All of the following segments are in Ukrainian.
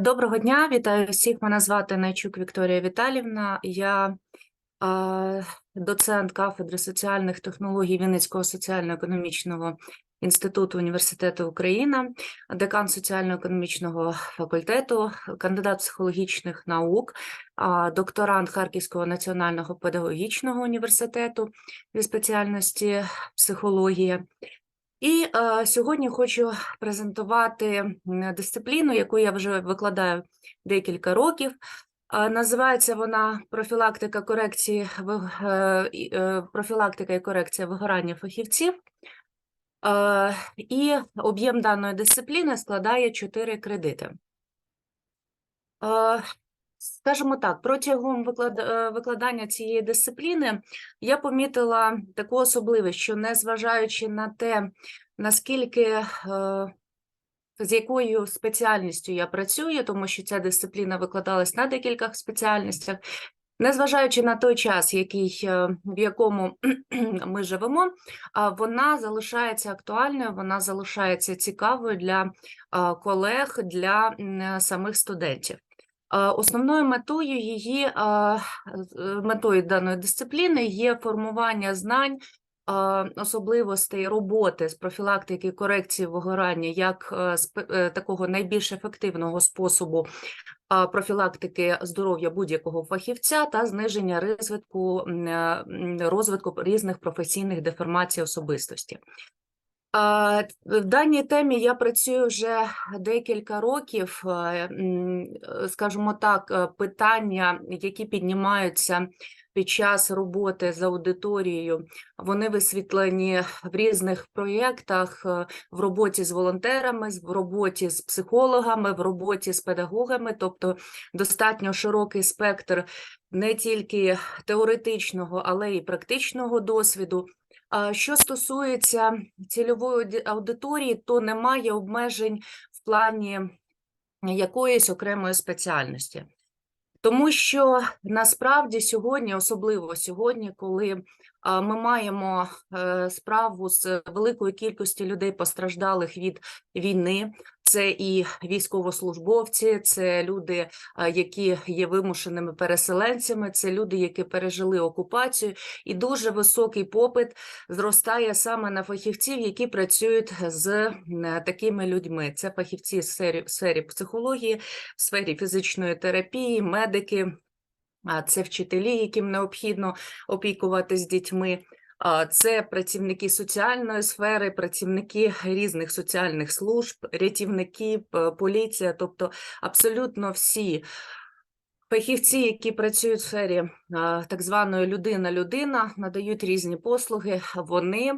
Доброго дня, вітаю всіх. Мене звати Найчук Вікторія Віталівна. Я доцент кафедри соціальних технологій Вінницького соціально-економічного інституту університету Україна, декан соціально-економічного факультету, кандидат психологічних наук, докторант Харківського національного педагогічного університету зі спеціальності психологія. І е, сьогодні хочу презентувати дисципліну, яку я вже викладаю декілька років. Е, називається вона профілактика корекції е, е, профілактика і корекція вигорання фахівців. Е, і об'єм даної дисципліни складає 4 кредити. Е, Скажімо так, протягом е, викладання цієї дисципліни я помітила таку особливість, що незважаючи на те, наскільки е, з якою спеціальністю я працюю, тому що ця дисципліна викладалась на декількох спеціальностях, незважаючи на той час, який, е, в якому ми живемо, вона залишається актуальною, вона залишається цікавою для колег, для самих студентів. Е, Основною метою її е, е, метою даної дисципліни є формування знань, особливостей роботи з профілактики корекції вигорання як такого найбільш ефективного способу профілактики здоров'я будь-якого фахівця та зниження м, розвитку різних професійних деформацій особистості. В даній темі я працюю вже декілька років. е, Скажімо так, е, питання, які піднімаються під час роботи з аудиторією, вони висвітлені в різних проєктах, е, в роботі з волонтерами, в роботі з психологами, в роботі з педагогами, тобто достатньо широкий спектр не тільки теоретичного, але й практичного досвіду. Що стосується цільової аудиторії, то немає обмежень в плані якоїсь окремої спеціальності. Тому що насправді сьогодні, особливо сьогодні, коли ми маємо е, справу з великою кількістю людей постраждалих від війни, це і військовослужбовці, це люди, які є вимушеними переселенцями, це люди, які пережили окупацію, і дуже високий попит зростає саме на фахівців, які працюють з е, такими людьми. Це фахівці в сфері, в сфері психології, в сфері фізичної терапії, медики, це вчителі, яким необхідно опікуватись дітьми. Це працівники соціальної сфери, працівники різних соціальних служб, рятівники, поліція, тобто абсолютно всі фахівці, які працюють в сфері так званої людина-людина, надають різні послуги. Вони,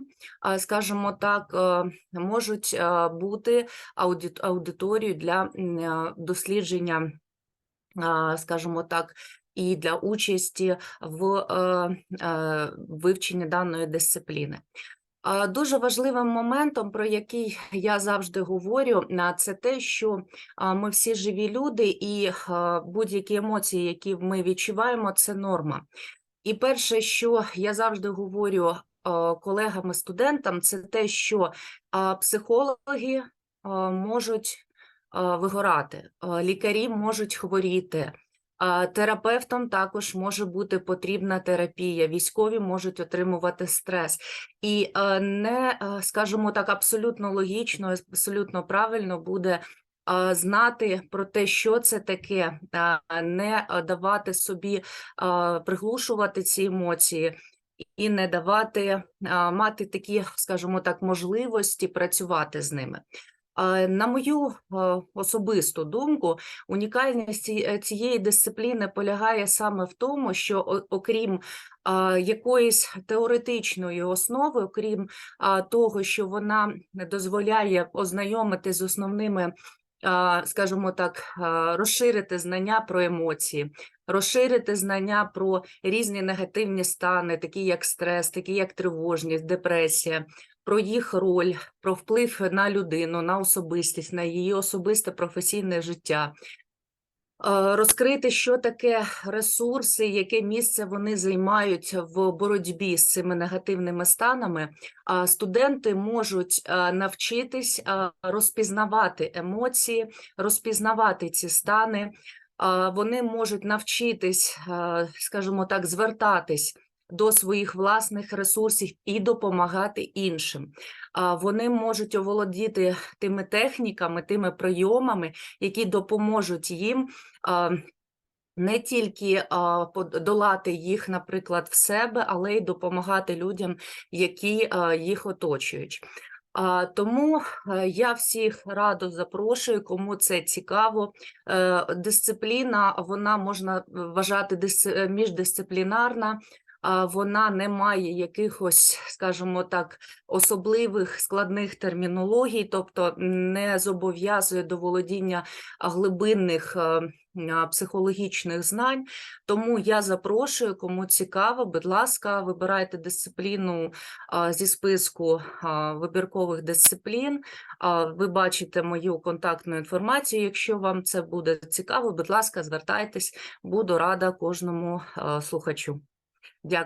скажімо так, е, можуть бути аудиторією для дослідження скажімо так, і для участі в вивченні даної дисципліни. Дуже важливим моментом, про який я завжди говорю, це те, що ми всі живі люди, і будь-які емоції, які ми відчуваємо, це норма. І перше, що я завжди говорю колегам-студентам, це те, що психологи можуть вигорати, лікарі можуть хворіти. Терапевтам також може бути потрібна терапія, військові можуть отримувати стрес. І е, не, е, скажімо так, абсолютно логічно, абсолютно правильно буде е, знати про те, що це таке, не давати собі приглушувати ці емоції і не давати мати такі, скажімо так, можливості працювати з ними. На мою особисту думку, унікальність е, цієї дисципліни полягає саме в тому, що окрім якоїсь теоретичної основи, окрім того, що вона дозволяє ознайомити з основними, скажімо так, розширити знання про емоції, розширити знання про різні негативні стани, такі як стрес, такі як тривожність, депресія. Про їх роль, про вплив на людину, на особистість, на її особисте професійне життя, розкрити, що таке ресурси, яке місце вони займають в боротьбі з цими негативними станами. Студенти можуть е, навчитись е, розпізнавати емоції, розпізнавати ці стани. Вони можуть навчитись, е, скажімо так, звертатись до своїх власних ресурсів і допомагати іншим. Вони можуть оволодіти тими техніками, тими прийомами, які допоможуть їм не тільки подолати їх, наприклад, в себе, але й допомагати людям, які їх оточують. А, Тому е, я всіх радо запрошую, кому це цікаво. Е, Дисципліна вона можна вважати е, міждисциплінарна. Вона не має якихось, скажімо так, особливих складних термінологій, тобто не зобов'язує до володіння глибинних е, психологічних знань. Тому я запрошую, кому цікаво, будь ласка, вибирайте дисципліну зі списку вибіркових дисциплін. Ви бачите мою контактну інформацію. Якщо вам це буде цікаво, будь ласка, звертайтесь, буду рада кожному слухачу. Дякую.